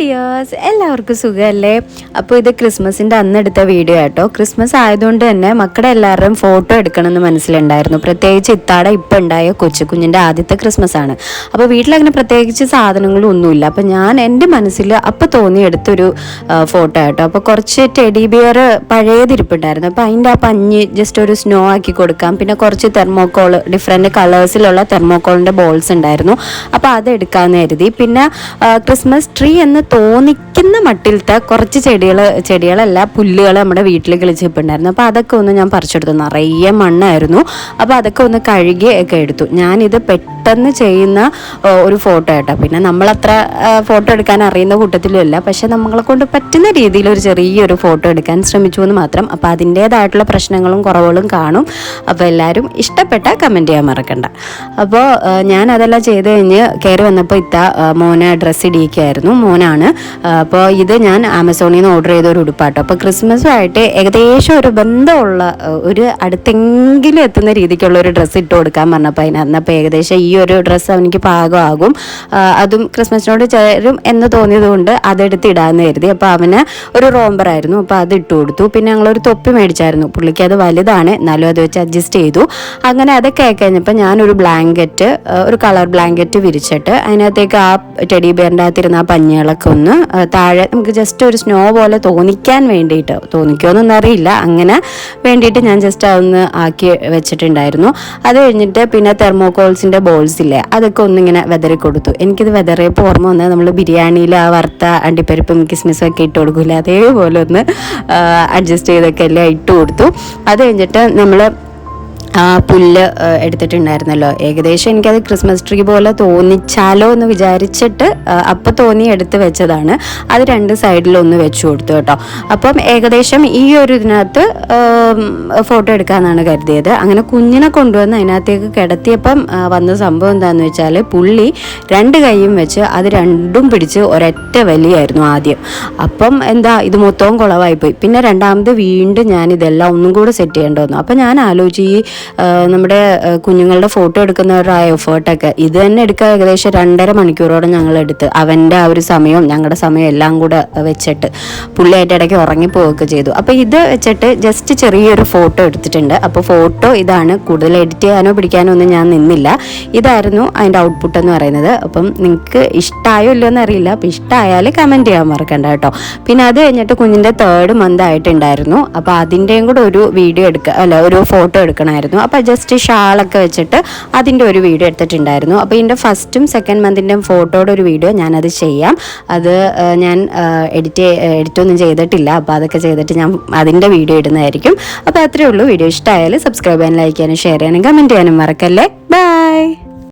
Dears എല്ലാവർക്കും സുഖമല്ലേ അപ്പോൾ ഇത് ക്രിസ്മസിന്റെ അന്ന് എടുത്ത വീഡിയോ ആട്ടോ. ക്രിസ്മസ് ആയതുകൊണ്ട് തന്നെ മക്കളെ എല്ലാവരുടെയും ഫോട്ടോ എടുക്കണമെന്ന് മനസ്സിലുണ്ടായിരുന്നു. പ്രത്യേകിച്ച് ഇത്താടെ ഇപ്പം ഉണ്ടായ കൊച്ചു കുഞ്ഞിന്റെ ആദ്യത്തെ ക്രിസ്മസ് ആണ്. അപ്പോൾ വീട്ടിലങ്ങനെ പ്രത്യേകിച്ച് സാധനങ്ങളും ഒന്നുമില്ല. അപ്പോൾ ഞാൻ എന്റെ മനസ്സിൽ അപ്പോൾ തോന്നി എടുത്തൊരു ഫോട്ടോ ആട്ടോ. അപ്പോൾ കുറച്ച് ടെഡി ബിയർ പഴയതിരിപ്പുണ്ടായിരുന്നു. അപ്പോൾ അതിന്റെ ആ പഞ്ഞ് ജസ്റ്റ് ഒരു സ്നോ ആക്കി കൊടുക്കാം. പിന്നെ കുറച്ച് തെർമോക്കോൾ ഡിഫറെന്റ് കളേഴ്സിലുള്ള തെർമോക്കോളിന്റെ ബോൾസ് ഉണ്ടായിരുന്നു. അപ്പോൾ അത് എടുക്കാമെന്ന് കരുതി. പിന്നെ ക്രിസ്മസ് ട്രീ എന്ന് തോന്നിക്കുന്ന മട്ടിലത്തെ കുറച്ച് ചെടികൾ ചെടികളല്ല പുല്ലുകൾ നമ്മുടെ വീട്ടിൽ കിളിച്ചിട്ടുണ്ടായിരുന്നു അപ്പോൾ അതൊക്കെ ഒന്ന് ഞാൻ പറിച്ചെടുത്തു. നിറയെ മണ്ണായിരുന്നു. അപ്പോൾ അതൊക്കെ ഒന്ന് കഴുകി ഒക്കെ എടുത്തു. ഞാനിത് പെട്ടെന്ന് ചെയ്യുന്ന ഒരു ഫോട്ടോ ആയിട്ടോ പിന്നെ നമ്മളത്ര ഫോട്ടോ എടുക്കാൻ അറിയുന്ന കൂട്ടത്തിലുമല്ല പക്ഷേ നമ്മളെ കൊണ്ട് പറ്റുന്ന രീതിയിൽ ഒരു ചെറിയൊരു ഫോട്ടോ എടുക്കാൻ ശ്രമിച്ചു എന്ന് മാത്രം. അപ്പോൾ അതിന്റേതായിട്ടുള്ള പ്രശ്നങ്ങളും കുറവുകളും കാണും. അപ്പോൾ എല്ലാവരും ഇഷ്ടപ്പെട്ട കമന്റ് ചെയ്യാൻ മറക്കണ്ട. അപ്പോൾ ഞാൻ അതെല്ലാം ചെയ്ത് കഴിഞ്ഞ് കയറി വന്നപ്പോൾ ഇത്ത മോനെ ഡ്രസ്സ് ഇടിയിക്കായിരുന്നു മോനാണ് ആ, അപ്പോൾ ഇത് ഞാൻ ആമസോണിൽ നിന്ന് ഓർഡർ ചെയ്ത ഒരു ഉടുപ്പാട്ടോ. അപ്പോൾ ക്രിസ്മസുമായിട്ട് ഏകദേശം ഒരു ബന്ധമുള്ള ഒരു അടുത്തെങ്കിലും എത്തുന്ന രീതിക്കുള്ള ഒരു ഡ്രസ്സ് ഇട്ട് കൊടുക്കാൻ പറഞ്ഞപ്പോൾ അതിനകത്ത് അപ്പോൾ ഏകദേശം ഈ ഒരു ഡ്രസ്സ് അവനിക്ക് പാകമാകും. അതും ക്രിസ്മസിനോട് ചേരും എന്ന് തോന്നിയതുകൊണ്ട് അതെടുത്ത് ഇടാമെന്ന് കരുതി. അപ്പോൾ അവന് ഒരു റോംബറായിരുന്നു അപ്പോൾ അത് ഇട്ട് കൊടുത്തു. പിന്നെ ഞങ്ങളൊരു തൊപ്പി മേടിച്ചായിരുന്നു. പുള്ളിക്ക് അത് വലുതാണ്. എന്നാലും അത് വെച്ച് അഡ്ജസ്റ്റ് ചെയ്തു. അങ്ങനെ അതൊക്കെ ആയി കഴിഞ്ഞപ്പോൾ ഞാനൊരു ബ്ലാങ്കറ്റ് ഒരു കളർ ബ്ലാങ്കറ്റ് വിരിച്ചിട്ട് അതിനകത്തേക്ക് ആ ടെഡി ബിയറിന്റെ അകത്തിരുന്ന ആ പഞ്ഞികളൊക്കെ ഒന്ന് താഴെ നമുക്ക് ജസ്റ്റ് ഒരു സ്നോ പോലെ തോന്നിക്കാൻ വേണ്ടിയിട്ട് തോന്നിക്കുമോന്നൊന്നും അറിയില്ല. അങ്ങനെ വേണ്ടിയിട്ട് ഞാൻ ജസ്റ്റ് അതൊന്ന് ആക്കി വെച്ചിട്ടുണ്ടായിരുന്നു. അത് കഴിഞ്ഞിട്ട് പിന്നെ തെർമോകോൾസിന്റെ ബോൾസ് ഇല്ലേ അതൊക്കെ ഒന്നിങ്ങനെ വെതറി കൊടുത്തു. എനിക്കിത് വെതറിയപ്പോൾ ഓർമ്മ വന്നത് നമ്മൾ ബിരിയാണിയിൽ ആ വറുത്ത അണ്ടിപ്പരിപ്പും കിസ്മിസും ഒക്കെ ഇട്ട് കൊടുക്കില്ല അതേപോലെ ഒന്ന് അഡ്ജസ്റ്റ് ചെയ്തൊക്കെ എല്ലാം ഇട്ട് കൊടുത്തു. അത് കഴിഞ്ഞിട്ട് നമ്മൾ പുല്ല് ആ, എടുത്തിട്ടുണ്ടായിരുന്നല്ലോ. ഏകദേശം എനിക്കത് ക്രിസ്മസ് ട്രീ പോലെ തോന്നിച്ചാലോ എന്ന് വിചാരിച്ചിട്ട് അപ്പം തോന്നി എടുത്ത് വെച്ചതാണ്. അത് രണ്ട് സൈഡിലൊന്ന് വെച്ചു കൊടുത്തു കേട്ടോ. അപ്പം ഏകദേശം ഈ ഒരു ഇതിനകത്ത് ഫോട്ടോ എടുക്കാമെന്നാണ് കരുതിയത്. അങ്ങനെ കുഞ്ഞിനെ കൊണ്ടുവന്ന് അതിനകത്തേക്ക് കിടത്തിയപ്പം വന്ന സംഭവം എന്താണെന്ന് വെച്ചാൽ പുള്ളി രണ്ട് കൈയും വെച്ച് അത് രണ്ടും പിടിച്ച് ഒരൊറ്റ വലിയായിരുന്നു ആദ്യം. അപ്പം എന്താ ഇത് മൊത്തവും കുളവായിപ്പോയി. പിന്നെ രണ്ടാമത് വീണ്ടും ഞാൻ ഇതെല്ലാം ഒന്നും കൂടെ സെറ്റ് ചെയ്യേണ്ടി വന്നു. അപ്പം ഞാൻ ആലോചിച്ച് ഈ നമ്മുടെ കുഞ്ഞുങ്ങളുടെ ഫോട്ടോ എടുക്കുന്നവരുടെ എഫേർട്ടൊക്കെ ഇത് തന്നെ എടുക്കാൻ ഏകദേശം രണ്ടര മണിക്കൂറോടെ ഞങ്ങൾ എടുത്ത് അവന്റെ ആ ഒരു സമയവും ഞങ്ങളുടെ സമയവും എല്ലാം കൂടെ വെച്ചിട്ട് പുള്ളിയായിട്ട് ഇടയ്ക്ക് ഉറങ്ങിപ്പോവുകയൊക്കെ ചെയ്തു. അപ്പോൾ ഇത് വെച്ചിട്ട് ജസ്റ്റ് ചെറിയൊരു ഫോട്ടോ എടുത്തിട്ടുണ്ട്. അപ്പോൾ ഫോട്ടോ ഇതാണ് കൂടുതൽ എഡിറ്റ് ചെയ്യാനോ പിടിക്കാനോ ഒന്നും ഞാൻ നിന്നില്ല. ഇതായിരുന്നു അതിന്റെ ഔട്ട്പുട്ട് എന്ന് പറയുന്നത്. അപ്പം നിങ്ങൾക്ക് ഇഷ്ടമായോ ഇല്ലയോ എന്നറിയില്ല അപ്പോൾ ഇഷ്ടമായാൽ കമന്റ് ചെയ്യാൻ മറക്കണ്ട കേട്ടോ. പിന്നെ അത് കഴിഞ്ഞിട്ട് കുഞ്ഞിന്റെ തേർഡ് മന്ത് ആയിട്ടുണ്ടായിരുന്നു. അപ്പോൾ അതിന്റെയും കൂടെ ഒരു വീഡിയോ എടുക്കുക അല്ല ഒരു ഫോട്ടോ എടുക്കണമായിരുന്നു. അപ്പോൾ ജസ്റ്റ് ഷാളൊക്കെ വെച്ചിട്ട് അതിന്റെ ഒരു വീഡിയോ എടുത്തിട്ടുണ്ടായിരുന്നു. അപ്പോൾ ഇതിന്റെ ഫസ്റ്റും സെക്കൻഡ് മന്തിന്റെയും ഫോട്ടോയുടെ ഒരു വീഡിയോ ഞാനത് ചെയ്യാം. അത് ഞാൻ എഡിറ്റ് എഡിറ്റൊന്നും ചെയ്തിട്ടില്ല. അപ്പോൾ അതൊക്കെ ചെയ്തിട്ട് ഞാൻ അതിന്റെ വീഡിയോ ഇടുന്നതായിരിക്കും. അപ്പോൾ അത്രയേ ഉള്ളൂ. വീഡിയോ ഇഷ്ടമായാൽ സബ്സ്ക്രൈബ് ചെയ്യാനും ലൈക്ക് ചെയ്യാനും ഷെയർ ചെയ്യാനും കമന്റ് ചെയ്യാനും മറക്കല്ലേ? ബൈ